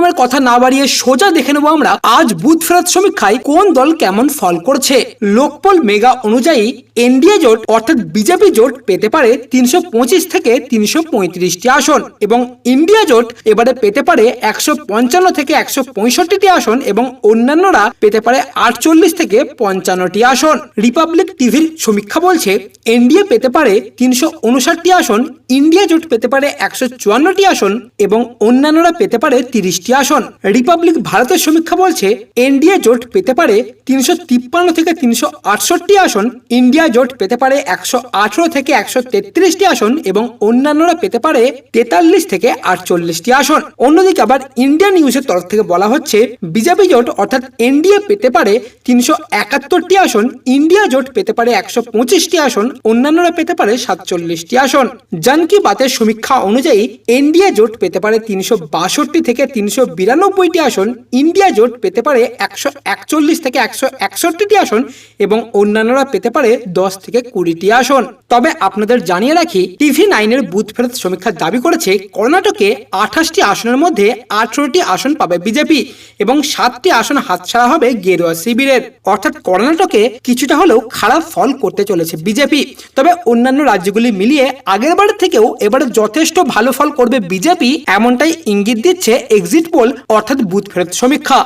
রকমের কথা না বাড়িয়ে সোজা দেখে নেব আমরা আজ বুথ ফেরত সমীক্ষায় কোন দল কেমন ফল করছে। লোকপল মেগা অনুযায়ী এনডিএ জোট অর্থাৎ বিজেপি জোট পেতে পারে তিনশো পঁচিশ থেকে তিনশো পঁয়ত্রিশটি আসন এবং ইন্ডিয়া জোট এবারে পেতে পারে একশো পঞ্চান্ন থেকে একশো পঁয়ষট্টিটি আসন এবং অন্যান্যরা পেতে পারে আটচল্লিশ থেকে পঞ্চান্নটি আসন। রিপাবলিক টিভির সমীক্ষা বলছে এনডিএ পেতে পারে তিনশো উনষাটটি আসন, ইন্ডিয়া জোট পেতে পারে একশো চুয়ান্নটি আসন এবং অন্যান্যরা পেতে পারে তিরিশটি আসন? রিপাবলিক ভারতের সমীক্ষা বলছে এনডিএ জোট পেতে পারে তিনশো তিপ্পান্ন থেকে তিনশো আটষট্টি আসন ইন্ডিয়া জোট পেতে পারে একশো আঠারো থেকে একশো তেত্রিশটি আসন এবং অন্যান্যরা পেতে পারে তেতাল্লিশ থেকে আটচল্লিশটি আসন। অন্যদিকে আবার ইন্ডিয়া নিউজের তরফ থেকে বলা হচ্ছে, বিজেপি জোট অর্থাৎ এনডিএ পেতে পারে তিনশো একাত্তরটি আসন ইন্ডিয়া জোট পেতে পারে একশো পঁচিশটি আসন, অন্যান্যরা পেতে পারে সাতচল্লিশটি আসন। জন কি বাতের সমীক্ষা অনুযায়ী এনডিএ জোট পেতে পারে তিনশো বাষট্টি থেকে তিনশো বিরানব্বইটি আসন ইন্ডিয়া জোট পেতে পারে একশো একচল্লিশ থেকে একশো একষট্টিটি আসন এবং অন্যান্যরা পেতে পারে দশ থেকে কুড়িটি আসন। তবে আপনাদের জানিয়ে রাখি টিভি নাইনের বুথ ফেরত সমীক্ষা দাবি করেছে কর্ণাটকে আঠাশটি আসনের মধ্যে আঠারোটি আসন পাবে বিজেপি এবং সাতটি আসন হাতছাড়া হবে গেরুয়া শিবিরের। অর্থাৎ কর্ণাটকে কিছুটা হলেও খারাপ ফল করতে চলেছে বিজেপি। তবে অন্যান্য রাজ্যগুলি মিলিয়ে আগের বারের থেকেও এবারে যথেষ্ট ভালো ফল করবে বিজেপি, এমনটাই ইঙ্গিত দিচ্ছে এক্সিট পোল অর্থাৎ বুথ ফেরত সমীক্ষা।